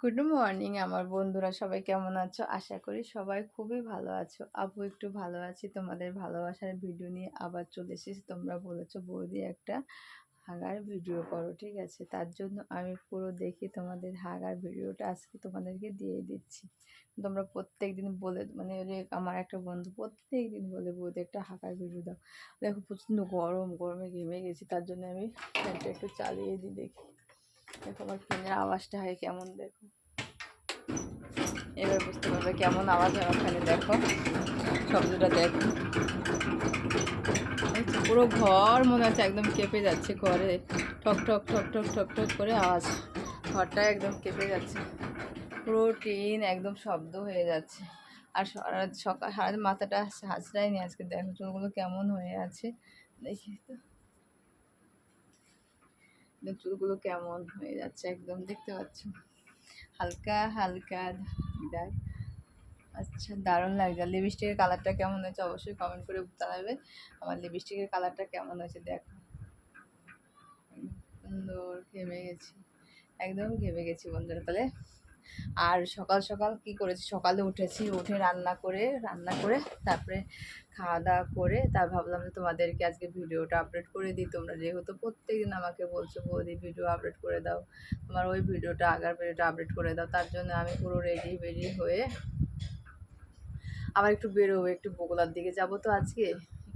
Good morning আমার বন্ধুরা, সবাই কেমন আছো? আশা করি সবাই খুবই ভালো আছো। আপু একটু ভালো আছি, তোমাদের ভালোবাসার ভিডিও নিয়ে আবার চলে এসেছি। তোমরা বলেছ, বৌদি একটা হাগার ভিডিও করো ঠিক আছে? তার জন্য আমি পুরো দেখি তোমাদের হাগার ভিডিওটা আজকে তোমাদেরকে দিয়ে দিচ্ছি। তোমরা প্রত্যেক দিন বলে মানে আমার একটা বন্ধু প্রত্যেক দিন বলে, বৌদি একটা হাগার ভিডিও দাও। দেখো প্রচণ্ড গরম, গরমে ঘেমে গেছি, তার জন্য আমি একটু চালিয়ে দিই দেখি। দেখো আমার ফোনের আওয়াজটা হয় কেমন, দেখো। এবার বুঝতে পারবে কেমন আওয়াজ হয় ওখানে দেখো। শব্দটা দেখো। পুরো ঘর মনে হচ্ছে একদম কেঁপে যাচ্ছে ঘরে। ঠক ঠক ঠক ঠক ঠক ঠক করে আওয়াজ। ঘরটা একদম কেঁপে যাচ্ছে। পুরো টিন একদম শব্দ হয়ে যাচ্ছে। আর সারা সকাল সারাদিন মাথাটা হাজরাইনি আজকে। দেখো চুলগুলো কেমন হয়ে আছে। দেখি তো। চুলগুলো কেমন হয়ে যাচ্ছে একদম দেখতে পাচ্ছ। হালকা হালকা দেখ আচ্ছা দারুণ লাগছে। আর লিপস্টিকের কালারটা কেমন হয়েছে অবশ্যই কমেন্ট করে জানাবে। আমার লিপস্টিকের কালারটা কেমন হয়েছে দেখো। সুন্দর ঘেমে গেছি। একদম ঘেমে গেছি বন্ধুরা, তাহলে। আর সকাল সকাল কি করেছি? সকালে উঠেছি, উঠে রান্না করে রান্না করে তারপরে খাওয়া দাওয়া করে তার ভাবলাম যে তোমাদেরকে আজকে ভিডিওটা আপলোড করে দিই। তোমরা যেহেতু প্রত্যেক দিন আমাকে বলছো, বৌদি ভিডিও আপলোড করে দাও, তোমার ওই ভিডিওটা, আগার ভিডিওটা আপলোড করে দাও, তার জন্য আমি পুরো রেডি বেডি হয়ে আবার একটু বেরোবো, একটু বগুলার দিকে যাব তো আজকে।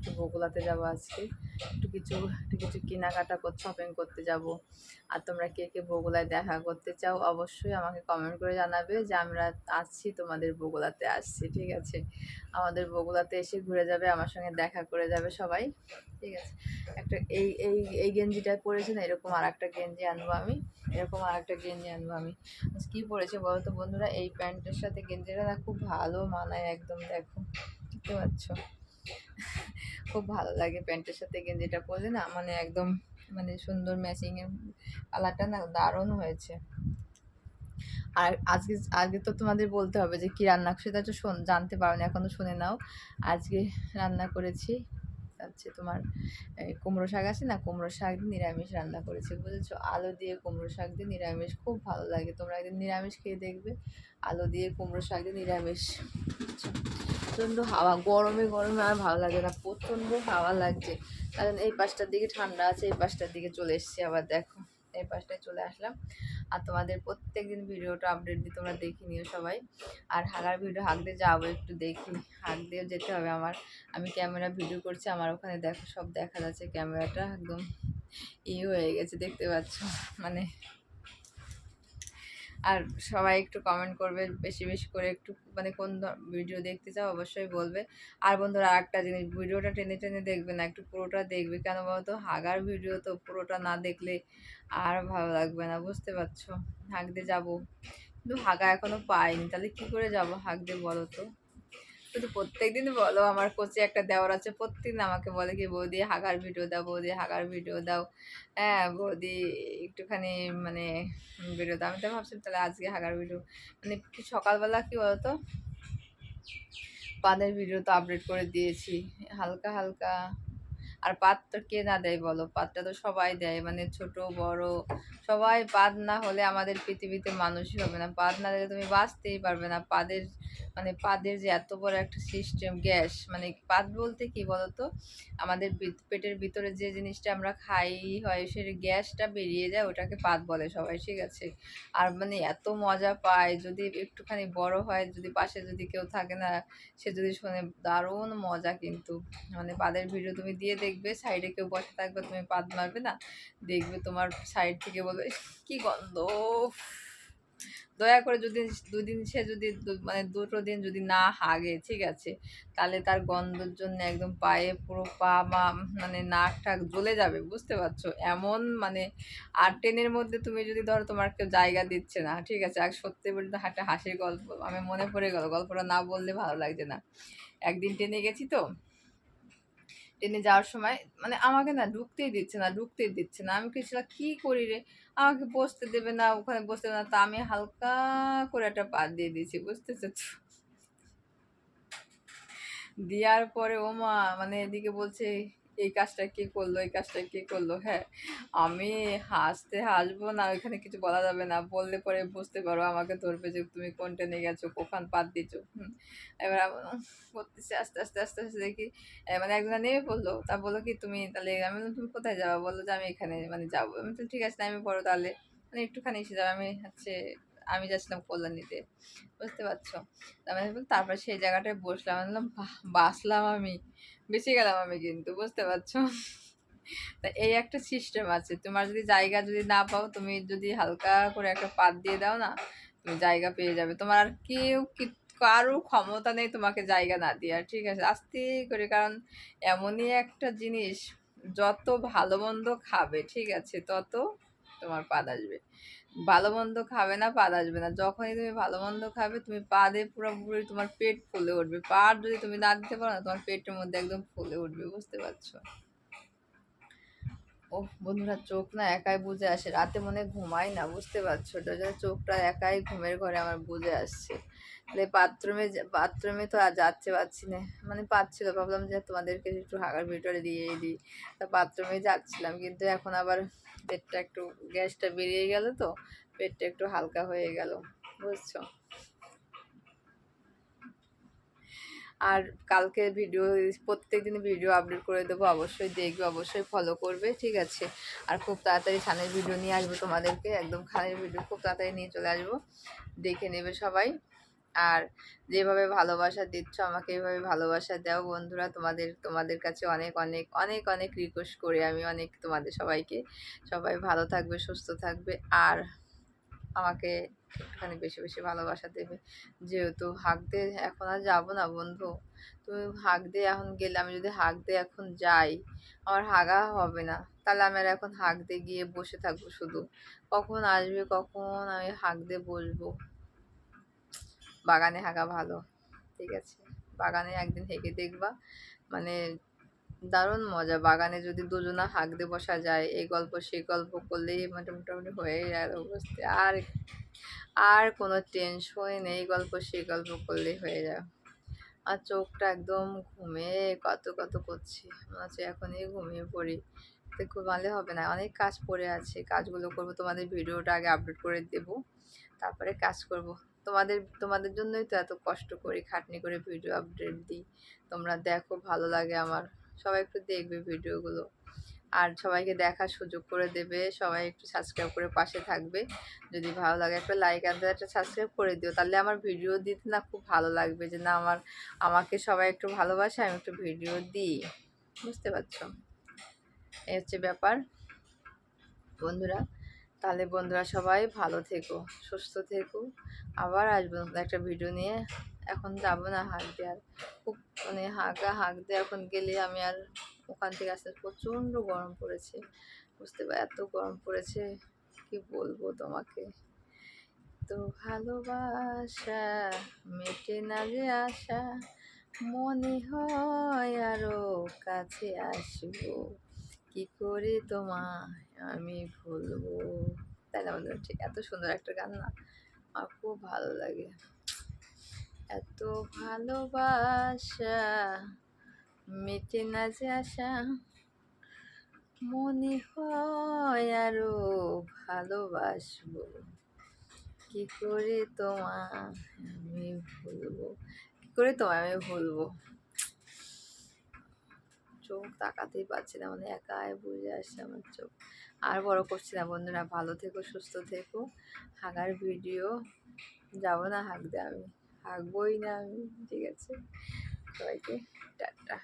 একটু বগুলাতে যাব আজকে। একটু কিছু একটু কিছু কেনাকাটা শপিং করতে যাব। আর তোমরা কে কে বগুলায় দেখা করতে চাও অবশ্যই আমাকে কমেন্ট করে জানাবে যে আমরা আসছি, তোমাদের বগুলাতে আসছি, ঠিক আছে? আমাদের বগুলাতে এসে ঘুরে যাবে, আমার সঙ্গে দেখা করে যাবে সবাই, ঠিক আছে? একটা এই এই এই গেঞ্জিটা পরেছে না, এরকম আর একটা গেঞ্জি আনব আমি, এরকম আর একটা গেঞ্জি আনব আমি। কী পরেছে বলো তো বন্ধুরা? এই প্যান্টের সাথে গেঞ্জিটা না খুব ভালো মানায় একদম, দেখো, দেখতে পাচ্ছ? খুব ভালো লাগে প্যান্টের সাথে গেঞ্জিটা পরলে না মানে একদম মানে সুন্দর ম্যাচিংয়ের কালারটা না দারুণ হয়েছে। আর আজকে আজকে তো তোমাদের বলতে হবে যে কী রান্না, সেটা তো শোন, জানতে পারো না এখনও শুনে নাও। আজকে রান্না করেছি, হচ্ছে তোমার কুমড়ো শাক আছে না, কুমড়ো শাক দিয়ে নিরামিষ রান্না করেছি, বুঝেছ? আলু দিয়ে কুমড়ো শাক দিয়ে নিরামিষ, খুব ভালো লাগে। তোমরা একদিন নিরামিষ খেয়ে দেখবে, আলু দিয়ে কুমড়ো শাক দিয়ে নিরামিষ। প্রচণ্ড হাওয়া, গরমে গরমে আর ভালো লাগে না, প্রচণ্ড হাওয়া লাগছে। কারণ এই পাশটার দিকে ঠান্ডা আছে, এই পাশটার দিকে চলে এসছি আবার দেখো, এই পাশটায় চলে আসলাম। আর তোমাদের প্রত্যেক দিন ভিডিওটা আপডেট দিই তোমরা দেখে নিও সবাই। আর হাগার ভিডিও হাঁক দিয়ে যাব একটু দেখি দিয়েও যেতে হবে আমার। আমি ক্যামেরা ভিডিও করছি, আমার ওখানে দেখো সব দেখা যাচ্ছে, ক্যামেরাটা একদম ইয়ে হয়ে গেছে, দেখতে পাচ্ছ? মানে আর সবাই একটু কমেন্ট করবে, বেশি বেশি করে একটু মানে কোন ভিডিও দেখতে চাও অবশ্যই বলবে। আর বন্ধুরা একটা জিনিস, ভিডিওটা টেনে টেনে দেখবে না, একটু পুরোটা দেখবে। কেন বলতো? হাগার ভিডিও তো পুরোটা না দেখলে আর ভালো লাগবে না, বুঝতে পারছ? হাঁকতে যাব। কিন্তু হাগা এখনও পাইনি, তাহলে কি করে যাব হাঁকতে বলো তো? শুধু প্রত্যেক দিন বলো, আমার কোচে একটা দেওয়ার আছে, প্রত্যেকদিন আমাকে বলে কি, বৌদি, হাগার ভিডিও দাও, বৌদি, হাগার ভিডিও দাও। হ্যাঁ বৌদি, একটুখানি মানে ভিডিও দাও। আমি তো ভাবছিলাম, তাহলে আজকে হাগার ভিডিও। মানে কি সকালবেলা কি বলতো? পাদের ভিডিও তো আপডেট করে দিয়েছি, হালকা হালকা। আর পাত তো কে না দেয় বলো? পাতটা তো সবাই দেয় মানে ছোট, বড়, সবাই পাত না হলে আমাদের পৃথিবীতে মানুষই হবে না। পাত না দিলে তুমি বাঁচতেই পারবে না। পাদের মানে পাদের যে এত বড় একটা সিস্টেম গ্যাস মানে পাত বলতে কি বলো তো আমাদের পেটের ভিতরে যে জিনিসটা আমরা খাই হয়, সে গ্যাসটা বেরিয়ে যায়, ওটাকে পাত বলে সবাই, ঠিক আছে? আর মানে এত মজা পায়, যদি একটুখানি বড় হয়, যদি পাশে যদি কেউ থাকে না, সে যদি শোনে, দারুণ মজা কিন্তু। মানে পাদের ভিডিও তুমি দিয়ে দেখবে সাইডে কেউ বসে থাকবে, তুমি পাদ মারবে না। দেখবে তোমার সাইড থেকে বলবে কি গন্ধ দয়া করে যদি দুদিন সে যদি মানে দুটো দিন যদি না হাগে, ঠিক আছে? তাহলে তার গন্ধর জন্য একদম পায়ে পুরো পা মা মানে নাক টাক জ্বলে যাবে, বুঝতে পারছ? এমন মানে আর ট্রেনের মধ্যে তুমি যদি ধরো তোমার কেউ জায়গা দিচ্ছে না, ঠিক আছে? আর সত্যি বলতে একটা হাসির গল্প, আমি মনে পড়ে গেল, গল্পটা না বললে ভালো লাগছে না। একদিন ট্রেনে গেছি তো ট্রেনে যাওয়ার সময় মানে আমাকে না ঢুকতেই দিচ্ছে না, ঢুকতেই দিচ্ছে না। আমি কিছুটা কী করি রে? আমাকে বসতে দেবে না, ওখানে বসতে দেবে না। তা আমি হালকা করে একটা পা দিয়ে দিয়েছি বুঝতে তো? দেওয়ার পরে ও মা মানে এদিকে বলছে এই কাজটা কে করল এই কাজটা কে করল হ্যাঁ। আমি হাসতে হাসবো না ওইখানে কিছু বলা যাবে না। বললে পরে বুঝতে পারো আমাকে ধরবে যে তুমি কোনটা নিয়ে গেছো কখন পাত দিচ্ছ হুম। এবার করতেছি আস্তে আস্তে আস্তে আস্তে দেখি মানে একজন নেমে পড়ল তা বলল কি তুমি তাহলে আমি বললাম, তুমি কোথায় যাব? বলল যে আমি এখানে মানে যাব। আমি তো ঠিক আছে আমি পড়ো তাহলে। মানে একটুখানি এসে যাব আমি হচ্ছে আমি যাচ্ছিলাম কল্যাণীতে, বুঝতে পারছ? তারপরে সেই জায়গাটায় বসলাম বললাম বাসলাম আমি, বেঁচে গেলাম আমি কিন্তু, বুঝতে পারছ? তা এই একটা সিস্টেম আছে, তোমার যদি জায়গা যদি না পাও, তুমি যদি হালকা করে একটা পাত দিয়ে দাও না, তুমি জায়গা পেয়ে যাবে। তোমার আর কেউ কারও ক্ষমতা নেই তোমাকে জায়গা না দেওয়ার, ঠিক আছে? আস্তে করে, কারণ এমনই একটা জিনিস, যত ভালো মন্দ খাবে, ঠিক আছে, তত তোমার পাদ আসবে। ভালো মন্দ খাবে না, পাদ আসবে না। যখনই তুমি ভালো মন্দ খাবে, তুমি পা দিয়ে পুরোপুরি তোমার পেট ফুলে উঠবে। পা যদি তুমি না দিতে পারো না, তোমার পেটের মধ্যে একদম ফুলে উঠবে, বুঝতে পারছ? ও বন্ধুরা চোখ না একাই বুঝে আসে। রাতে মনে ঘুমাই না, বুঝতে পারছ? ওটা চোখটা একাই ঘুমের ঘরে আমার বুঝে আসছে। তাহলে বাথরুমে বাথরুমে তো আর যাচ্ছে পাচ্ছি না। মানে পাচ্ছিল, ভাবলাম যে তোমাদেরকে একটু হাগার ভিতরে দিয়ে দিই। তা বাথরুমে যাচ্ছিলাম, কিন্তু এখন আবার পেটটা একটু, গ্যাসটা বেরিয়ে গেল তো, পেটটা একটু হালকা হয়ে গেল, বুঝছ? আর কালকে ভিডিও প্রত্যেক দিন ভিডিও আপলোড করে দেবো। অবশ্যই দেখবে, অবশ্যই ফলো করবে, ঠিক আছে? আর খুব তাড়াতাড়ি খানের ভিডিও নিয়ে আসব তোমাদেরকে। একদম খানের ভিডিও খুব তাড়াতাড়ি নিয়ে চলে আসব। দেখে নেবে সবাই। আর যেভাবে ভালোবাসা দিচ্ছ, আমাকে এইভাবে ভালোবাসা দাও বন্ধুরা। তোমাদের তোমাদের কাছে অনেক অনেক অনেক অনেক রিকোয়েস্ট করে আমি, অনেক তোমাদের সবাইকে। সবাই ভালো থাকবে, সুস্থ থাকবে। আর আমাকে একটুখানি বেশি বেশি ভালোবাসা দেবে। যেহেতু হাঁক দিয়ে এখন আর যাব না বন্ধু। তুমি হাঁক দিয়ে এখন গেলে আমি যদি হাঁক দিয়ে এখন যাই, আমার হাগা হবে না। তাহলে আমি আর এখন হাঁক দিয়ে গিয়ে বসে থাকব শুধু। কখন আসবে, কখন আমি হাঁক দিয়ে বসবো? বাগানে হাঁকা ভালো, ঠিক আছে? বাগানে একদিন হেঁকে দেখবা। মানে দারুণ মজা। বাগানে যদি দুজনা হাঁক দিয়ে বসা যায়, এই গল্প সেই গল্প করলেই মানে মোটামুটি হয়ে গেল বুঝতে আর আর কোনো টেনশনই নেই, এই গল্প সেই গল্প করলেই হয়ে যায়। আর চোখটা একদম ঘুমে, কত কত করছি। মনে হচ্ছে এখনই ঘুমিয়ে পড়ি। তো খুব ঘুমালে হবে না। অনেক কাজ পড়ে আছে। কাজগুলো করব, তোমাদের ভিডিওটা আগে আপলোড করে দেব। তারপরে কাজ করব। তোমাদের তোমাদের জন্যই তো এত কষ্ট করি, খাটনি করে ভিডিও আপডেট দিই। তোমরা দেখো, ভালো লাগে আমার। সবাই একটু দেখবে ভিডিওগুলো আর সবাইকে দেখার সুযোগ করে দেবে, সবাই একটু সাবস্ক্রাইব করে পাশে থাকবে। যদি ভালো লাগে একটা লাইক আর একটা সাবস্ক্রাইব করে দিও, তাহলে আমার ভিডিও দিতে না খুব ভালো লাগবে যে না আমার, আমাকে সবাই একটু ভালোবাসে, আমি একটু ভিডিও দিই। বুঝতে পারছ? এই হচ্ছে ব্যাপার। বন্ধুরা তাহলে বন্ধুরা সবাই ভালো থেকো, সুস্থ থেকো। আবার আসব একটা ভিডিও নিয়ে। এখন যাব না হাঁক দিয়ে আর। খুব মানে হাঁকা হাঁক দিয়ে এখন গেলে আমি আর ওখান থেকে আসতে প্রচণ্ড গরম পড়েছে। বুঝতে পার, এত গরম পড়েছে, কি বলব তোমাকে? তো ভালোবাসা মেটে না যে আশা, মনে হয় আরও কাছে আসব। কি করে তোমায়? আমি ভুলবো। তাই না বন্ধুরা ঠিক এত সুন্দর একটা গান না? আমার খুব ভালো লাগে। এত ভালোবাসা, মেটে না যে আশা। মনে হয় আরও ভালোবাসবো। কি করে তোমায়? আমি ভুলবো। কি করে তোমায়? আমি ভুলবো। চোখ তাকাতেই পারছি না মানে একাই বুঝে আসছে আমার চোখ। আর বড় করছি না বন্ধুরা, ভালো থেকো, সুস্থ থেকো। হাগার ভিডিও, যাব না হাঁকতে আমি হাঁকবোই না আমি, ঠিক আছে? সবাইকে, টাটা।